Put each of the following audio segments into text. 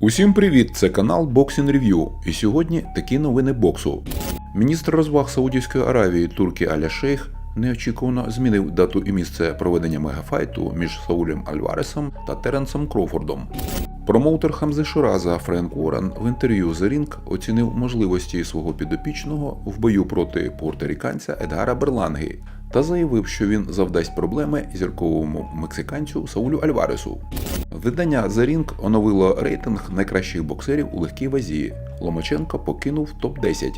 Усім привіт! Це канал Boxing Review. І сьогодні такі новини боксу. Міністр розваг Саудівської Аравії Туркі Аля Шейх неочікувано змінив дату і місце проведення мегафайту між Саулем Альваресом та Теренсом Крофордом. Промоутер Хамзе Шираза Френк Уоррен в інтерв'ю The Ring оцінив можливості свого підопічного в бою проти пуерторіканця Едгара Берланги та заявив, що він завдасть проблеми зірковому мексиканцю Саулю Альваресу. Видання The Ring оновило рейтинг найкращих боксерів у легкій вазі. Ломаченко покинув топ-10.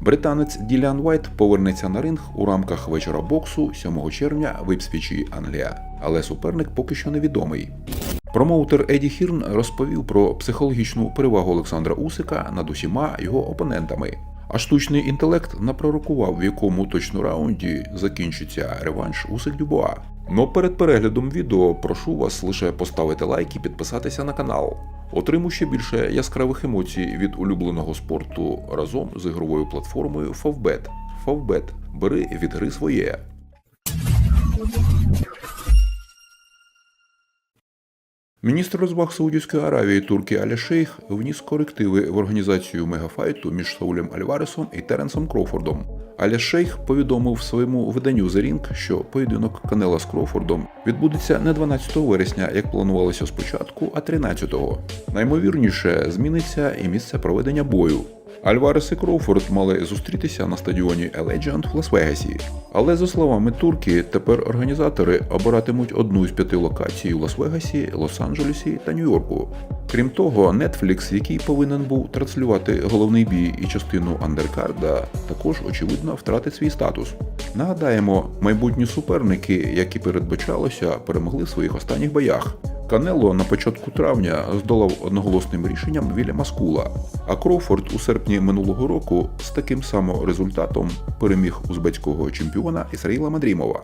Британець Діліан Вайт повернеться на ринг у рамках вечора боксу 7 червня в Іпсвічі, Англія, але суперник поки що невідомий. Промоутер Еді Хірн розповів про психологічну перевагу Олександра Усика над усіма його опонентами. А штучний інтелект напророкував, в якому точно раунді закінчиться реванш Усик Дюбуа. Но перед переглядом відео прошу вас лише поставити лайк і підписатися на канал. Отримуй ще більше яскравих емоцій від улюбленого спорту разом з ігровою платформою Favbet. Favbet. Бери від гри своє. Міністр розваг Саудівської Аравії Туркі Аля Шейх вніс корективи в організацію мегафайту між Саулем Альваресом і Теренсом Крофордом. Аля Шейх повідомив своєму виданню The Ring, що поєдинок Канела з Крофордом відбудеться не 12 вересня, як планувалося спочатку, а 13-го. Наймовірніше зміниться і місце проведення бою. Альварес і Кроуфорд мали зустрітися на стадіоні Allegiant в Лас-Вегасі. Але за словами турки, тепер організатори обиратимуть одну з п'яти локацій у Лас-Вегасі, Лос-Анджелесі та Нью-Йорку. Крім того, Netflix, який повинен був транслювати головний бій і частину андеркарда, також очевидно втратить свій статус. Нагадаємо, майбутні суперники, як і передбачалося, перемогли в своїх останніх боях. Канело на початку травня здолав одноголосним рішенням Вільяма Скула, а Кроуфорд у серпні минулого року з таким самим результатом переміг узбецького чемпіона Ісраїла Мадрімова.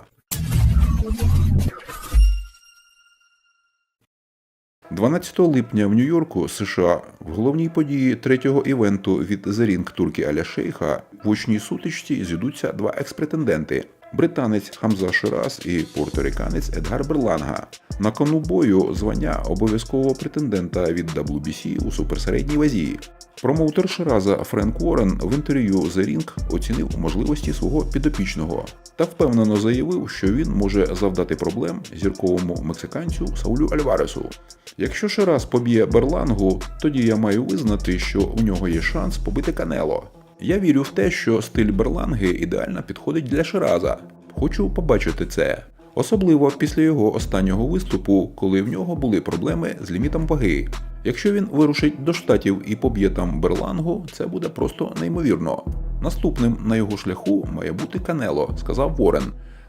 12 липня в Нью-Йорку, США, в головній події третього івенту від The Ring Туркі Аля Шейха в очній сутичці зійдуться два експретенденти британець Хамза Шираз і порториканець Едгар Берланга. На кону бою звання обов'язкового претендента від WBC у суперсередній вазі. Промоутер Шираза Френк Уоррен в інтерв'ю The Ring оцінив можливості свого підопічного та впевнено заявив, що він може завдати проблем зірковому мексиканцю Саулю Альваресу. Якщо Шираз поб'є Берлангу, тоді я маю визнати, що у нього є шанс побити Канело. Я вірю в те, що стиль Берланги ідеально підходить для Шираза. Хочу побачити це. Особливо після його останнього виступу, коли в нього були проблеми з лімітом ваги. Якщо він вирушить до штатів і поб'є там Берлангу, це буде просто неймовірно. Наступним на його шляху має бути Канело, сказав Ворен.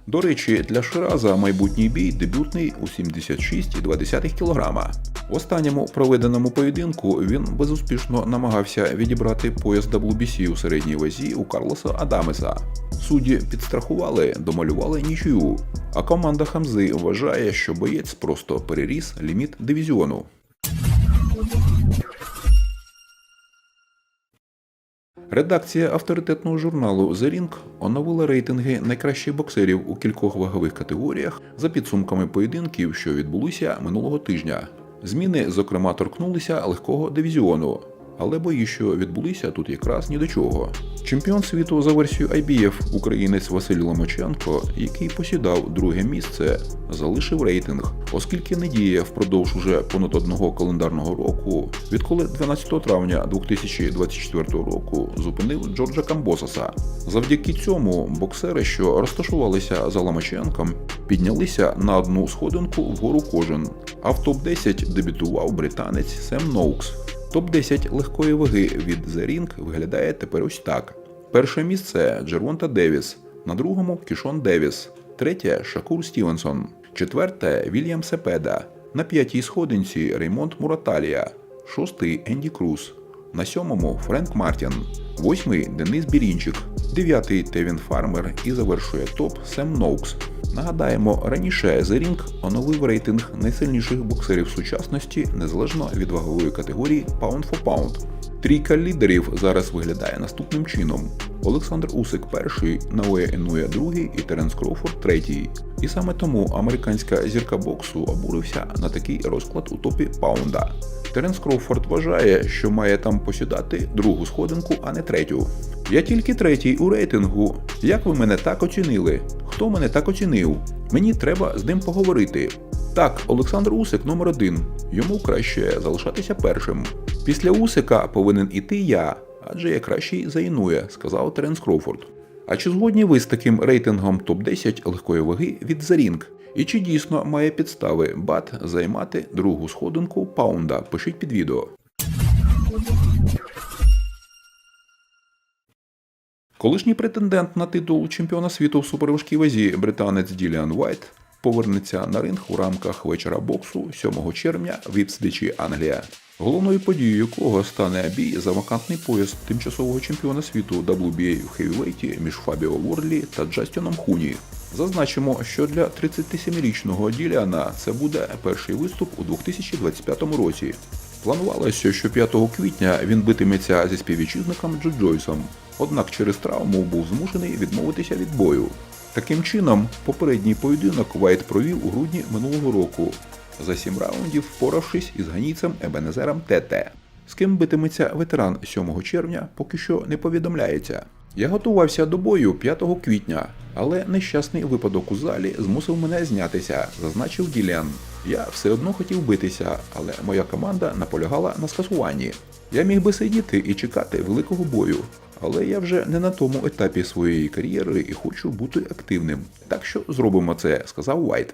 До речі, для Шираза майбутній бій дебютний у 76,2 кг. В останньому проведеному поєдинку він безуспішно намагався відібрати пояс WBC у середній вазі у Карлоса Адамеса. Судді підстрахували, домалювали нічию. А команда Хамзи вважає, що боєць просто переріс ліміт дивізіону. Редакція авторитетного журналу The Ring оновила рейтинги найкращих боксерів у кількох вагових категоріях за підсумками поєдинків, що відбулися минулого тижня. Зміни, зокрема, торкнулися легкого дивізіону, але бої, що відбулися тут якраз ні до чого. Чемпіон світу за версією IBF, українець Василь Ломаченко, який посідав друге місце, залишив рейтинг, оскільки не діє впродовж уже понад одного календарного року, відколи 12 травня 2024 року зупинив Джорджа Камбосаса. Завдяки цьому боксери, що розташувалися за Ломаченком, піднялися на одну сходинку вгору кожен. А в топ-10 дебютував британець Сем Ноукс. Топ-10 легкої ваги від The Ring виглядає тепер ось так. Перше місце Джервонта Девіс, на другому Кішон Девіс, третє Шакур Стівенсон, четверте Вільям Сепеда, на п'ятій сходинці Реймонд Мураталія, шостий Енді Круз, на сьомому Френк Мартін, восьмий Денис Бірінчик, дев'ятий Тевін Фармер і завершує топ Сем Ноукс. Нагадаємо, раніше The Ring оновив рейтинг найсильніших боксерів сучасності незалежно від вагової категорії Pound for Pound. Трійка лідерів зараз виглядає наступним чином: Олександр Усик перший, Наоя Енуя другий і Теренс Кроуфорд третій. І саме тому американська зірка боксу обурився на такий розклад у топі паунда. Теренс Кроуфорд вважає, що має там посідати другу сходинку, а не третю. Я тільки третій у рейтингу. Як ви мене так оцінили? Хто мене так оцінив? Мені треба з ним поговорити. Так, Олександр Усик номер один. Йому краще залишатися першим. Після Усика повинен іти я, адже я кращий за Інуя, сказав Теренс Кроуфорд. А чи згодні ви з таким рейтингом топ-10 легкої ваги від The Ring? І чи дійсно має підстави бат займати другу сходинку паунда? Пишіть під відео. Колишній претендент на титул чемпіона світу в суперважкій вазі британець Діліан Вайт повернеться на ринг у рамках вечора боксу 7 червня в Іпсвічі, Англія. Головною подією якого стане бій за вакантний пояс тимчасового чемпіона світу WBA в хевівейті між Фабіо Ворлі та Джастіном Хуні. Зазначимо, що для 37-річного Діліана це буде перший виступ у 2025 році. Планувалося, що 5 квітня він битиметься зі співвітчизником Джо Джойсом, однак через травму був змушений відмовитися від бою. Таким чином, попередній поєдинок Вайт провів у грудні минулого року, за сім раундів впоравшись із ганійцем Ебенезером ТТ. З ким битиметься ветеран 7 червня, поки що не повідомляється. Я готувався до бою 5 квітня, але нещасний випадок у залі змусив мене знятися, зазначив Діліан. Я все одно хотів битися, але моя команда наполягала на скасуванні. Я міг би сидіти і чекати великого бою, але я вже не на тому етапі своєї кар'єри і хочу бути активним. Так що зробимо це, сказав Вайт.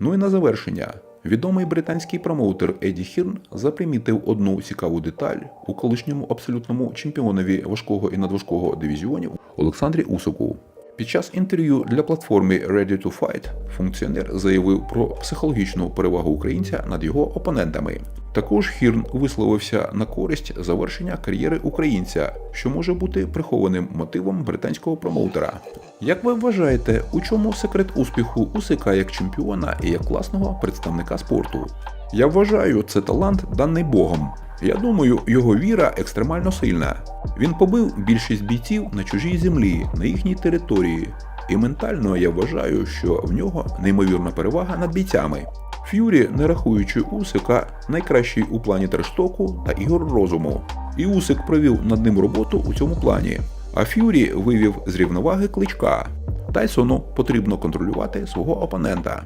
Ну і на завершення. Відомий британський промоутер Еді Хірн запримітив одну цікаву деталь у колишньому абсолютному чемпіонові важкого і надважкого дивізіонів Олександрі Усоку. Під час інтерв'ю для платформи Ready to Fight функціонер заявив про психологічну перевагу українця над його опонентами. Також Хірн висловився на користь завершення кар'єри українця, що може бути прихованим мотивом британського промоутера. Як ви вважаєте, у чому секрет успіху Усика як чемпіона і як класного представника спорту? Я вважаю, це талант даний Богом. Я думаю, його віра екстремально сильна. Він побив більшість бійців на чужій землі, на їхній території. І ментально я вважаю, що в нього неймовірна перевага над бійцями. Ф'юрі, не рахуючи Усика, найкращий у плані трештоку та ігор розуму. І Усик провів над ним роботу у цьому плані. А Ф'юрі вивів з рівноваги кличка. Тайсону потрібно контролювати свого опонента.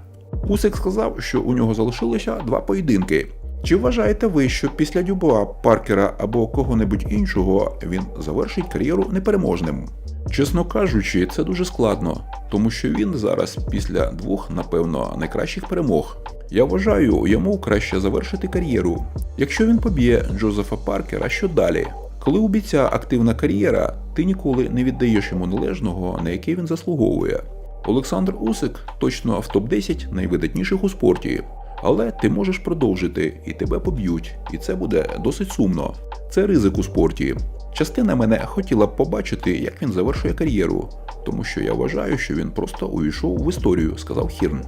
Усик сказав, що у нього залишилося два поєдинки. Чи вважаєте ви, що після Дюбуа, Паркера або кого-небудь іншого він завершить кар'єру непереможним? Чесно кажучи, це дуже складно, тому що він зараз після двох, напевно, найкращих перемог. Я вважаю, йому краще завершити кар'єру. Якщо він поб'є Джозефа Паркера, що далі? Коли у бійця активна кар'єра, ти ніколи не віддаєш йому належного, на яке він заслуговує. Олександр Усик точно в топ-10 найвидатніших у спорті. Але ти можеш продовжити, і тебе поб'ють, і це буде досить сумно. Це ризик у спорті. Частина мене хотіла б побачити, як він завершує кар'єру, тому що я вважаю, що він просто увійшов в історію, сказав Хірн.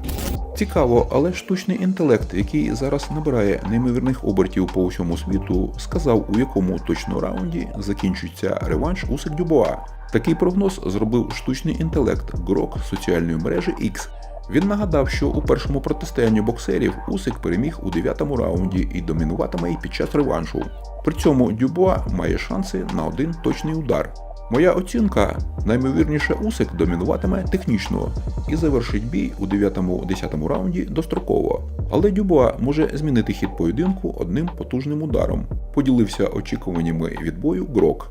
Цікаво, але штучний інтелект, який зараз набирає неймовірних обертів по усьому світу, сказав, у якому точно раунді закінчиться реванш Усик Дюбоа. Такий прогноз зробив штучний інтелект Грок соціальної мережі X. Він нагадав, що у першому протистоянні боксерів Усик переміг у дев'ятому раунді і домінуватиме й під час реваншу. При цьому Дюбуа має шанси на один точний удар. Моя оцінка наймовірніше Усик домінуватиме технічно і завершить бій у 9-10 раунді достроково. Але Дюбуа може змінити хід поєдинку одним потужним ударом. Поділився очікуваннями від бою Грок.